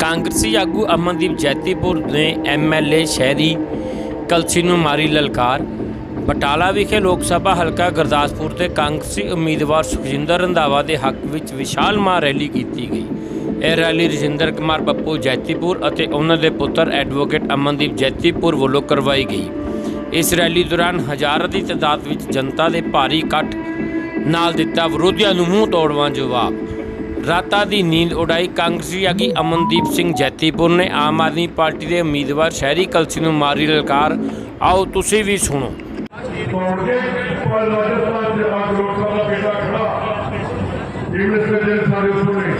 ਕਾਂਗਰਸੀ ਆਗੂ ਅਮਨਦੀਪ ਜੈਤੀਪੁਰ ਨੇ ਐਮਐਲਏ ਸ਼ਹਿਰੀ ਕਲਸੀ ਨੂੰ ਮਾਰੀ ਲਲਕਾਰ। ਬਟਾਲਾ ਵਿਖੇ ਲੋਕ ਸਭਾ ਹਲਕਾ ਗੁਰਦਾਸਪੁਰ ਤੇ ਕਾਂਗਰਸੀ ਉਮੀਦਵਾਰ ਸੁਖਜਿੰਦਰ ਰੰਧਾਵਾ ਦੇ ਹੱਕ ਵਿੱਚ ਵਿਸ਼ਾਲ ਮਾਰ ਰੈਲੀ ਕੀਤੀ ਗਈ। ਇਹ ਰੈਲੀ ਰਜਿੰਦਰ ਕੁਮਾਰ ਬੱਪੂ ਜੈਤੀਪੁਰ ਅਤੇ ਉਹਨਾਂ ਦੇ ਪੁੱਤਰ ਐਡਵੋਕੇਟ ਅਮਨਦੀਪ ਜੈਤੀਪੁਰ ਵੱਲੋਂ ਕਰਵਾਈ ਗਈ। ਇਸ ਰੈਲੀ ਦੌਰਾਨ ਹਜ਼ਾਰਾਂ ਦੀ ਤਾਦਾਦ ਵਿੱਚ ਜਨਤਾ ਦੇ ਭਾਰੀ ਇਕੱਠ ਨਾਲ ਦਿੱਤਾ ਵਿਰੋਧੀਆਂ ਨੂੰ ਮੂੰਹ ਤੋੜਵਾਂ ਜਵਾਬ। ਰਾਤਾਂ ਦੀ ਨੀਂਦ ਉਡਾਈ ਕਾਂਗਰਸੀ ਆਗੀ ਅਮਨਦੀਪ ਸਿੰਘ ਜੈਤੀਪੁਰ ਨੇ ਆਮ ਆਦਮੀ ਪਾਰਟੀ ਦੇ ਉਮੀਦਵਾਰ ਸ਼ਹਿਰੀ ਕਲਸੀ ਨੂੰ ਮਾਰੀ ਲਲਕਾਰ। ਆਓ ਤੁਸੀਂ ਵੀ ਸੁਣੋ। ਤੋੜ ਕੇ ਪਰ ਰਾਜਸਥਾਨ ਦੇ ਆਗ ਲੋਕਾਂ ਦਾ ਬੇਟਾ ਖੜਾ ਜਿਵੇਂ ਸੱਜੇ ਸਾਰੇ ਉਸਨੇ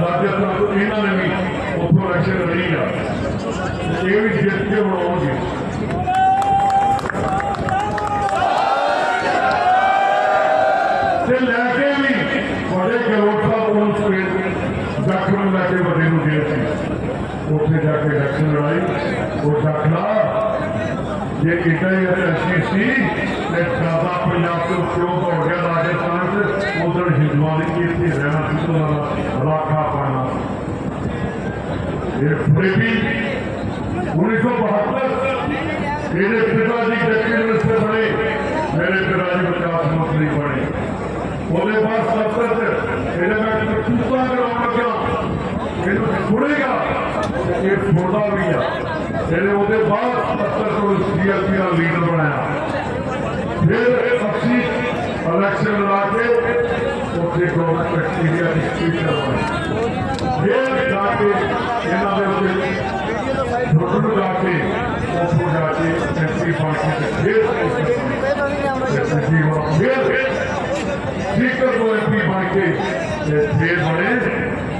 ਰਾਜਸਥਾਨ ਤੋਂ ਇਹਨਾਂ ਨੇ ਵੀ ਉੱਥੋਂ ਇਲੈਕਸ਼ਨ ਲੜੀ ਆ ਇਹ ਵੀ ਜਿੱਤ ਕੇ ਬਣਾਉਣਗੇ ਤੇ ਲੈ ਸਪੇਸ ਡਾਕਟਰ ਨੂੰ ਲੈ ਕੇ ਵੱਡੇ ਨੂੰ ਜੇਲ੍ਹ ਸੀ ਉੱਥੇ ਜਾ ਕੇ ਇਲੈਕਸ਼ਨ ਲੜਾਈ ਉਹ ਡਾਕਟਰ ਜੇ ਕਿਤੇ ਇਹ ਅੱਛੀ ਸੀ ਤੇ ਸਾਦਾ ਪੰਜਾਬ ਤੋਂ ਕਿਉਂ ਹੋ ਗਿਆ ਰਾਜਸਥਾਨ ਚ ਉਧਰ ਹਿੰਦੂਆਂ ਦੀ ਇੱਥੇ ਰਹਿਣਾ ਸੀ ਤੋਂ ਰਾਖਾ ਪਾਣਾ ਇਹ ਫਰੀਬੀ 1972 ਇਹਦੇ ਪਿਤਾ ਜੀ ਡਿਪਟੀ ਮਿਨਿਸਟਰ ਬਣੇ ਮੇਰੇ ਪਿਤਾ ਜੀ ਵਿਕਾਸ ਮੰਤਰੀ ਬਣੇ ਉਹਦੇ سنے گا۔ یہ سننا بھی ہے۔ جی وہ بعد ستر کو سی ایس پی کا لیڈر بنایا۔ پھر اچھی الیکشن لڑا کے اسے گورنمنٹ ایکسپیریا اسپیکر بنایا پھر جا کے یہاں دے اسے ڈھونڈ جا کے اس کو جا کے ایس پی پارٹی سے پھر پھر اسپیکر کو ایس پی بن کے پھر بنے۔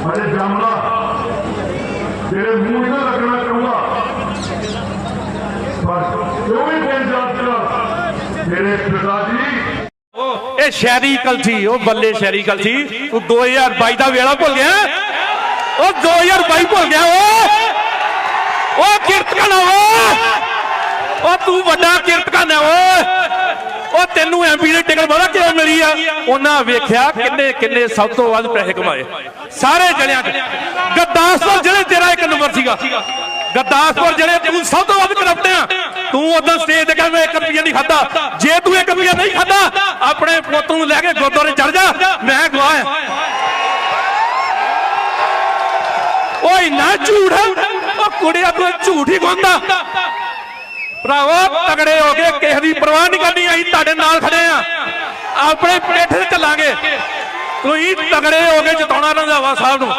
ਅਰੇ ਜਮਲਾ ਤੇਰੇ ਮੂੰਹ ਨਾ ਲੱਗਣਾ ਚਾਹੁੰਦਾ। ਪਰ ਜੋ ਵੀ ਪੰਜਾਬ ਚ ਮੇਰੇ ਪਿਤਾ ਜੀ। ਇਹ ਸ਼ਹਿਰੀ ਕਲਸੀ ਉਹ ਬੱਲੇ ਸ਼ਹਿਰੀ ਕਲਸੀ ਤੂੰ 2022 ਦਾ ਵੇਲਾ ਭੁੱਲ ਗਿਆ। ਉਹ 2022 ਭੁੱਲ ਗਿਆ ਓ ਉਹ ਕੀਰਤਨ ਉਹ ਤੂੰ ਵੱਡਾ ਕੀਰਤਨ ਹੈ। ਉਹ ਉਹ ਤੈਨੂੰ ਐਮਪੀ ਦੀ ਟਿਕਟ ਪਤਾ ਕਿਉਂ ਮਿਲੀ ਆ। ਉਹਨਾਂ ਵੇਖਿਆ ਕਿੰਨੇ ਕਿੰਨੇ ਸਭ ਤੋਂ ਵੱਧ ਪੈਸੇ ਕਮਾਏ। ਸਾਰੇ ਜਣਿਆਂ ਚ ਗਰਦਾਸਪੁਰ ਜਿਹੜੇ ਤੇਰਾ ਇੱਕ ਨੰਬਰ ਸੀਗਾ। ਗਰਦਾਸਪੁਰ ਜਿਹੜੇ ਤੂੰ ਸਭ ਤੋਂ ਵੱਧ ਕਰਪਟ ਤੂੰ ਉਦੋਂ ਸਟੇਜ ਤੇ ਕਹਿੰਦਾ 1 ਰੁਪਿਆ ਨਹੀਂ ਖਾਦਾ ਜੇ ਤੂੰ 1 ਰੁਪਿਆ ਨਹੀਂ ਖਾਦਾ ਆਪਣੇ ਪੁੱਤ ਨੂੰ ਲੈ ਕੇ ਗੁਰਦੁਆਰੇ ਚੜ ਜਾ। ਮੈਂ ਗਵਾਹ ਆ। ਓਏ ਨਾ ਝੂਠ। ਉਹ ਕੁੜੀਆਂ ਤੂੰ ਝੂਠ ਹੀ ਗਾਉਂਦਾ ਭਰਾਵੋ, ਤਗੜੇ ਹੋ ਕੇ ਕਿਸੇ ਦੀ ਪਰਵਾਹ ਨਹੀਂ ਕਰਨੀ। ਅਸੀਂ ਤੁਹਾਡੇ ਨਾਲ ਖੜੇ ਆ। ਆਪਣੇ ਪੇਠ ਤੇ ਚੱਲਾਂਗੇ। ਤੁਸੀਂ ਤਗੜੇ ਹੋ ਕੇ ਜਿਤਾਉਣਾ ਰੰਧਾਵਾ ਸਾਹਿਬ ਨੂੰ।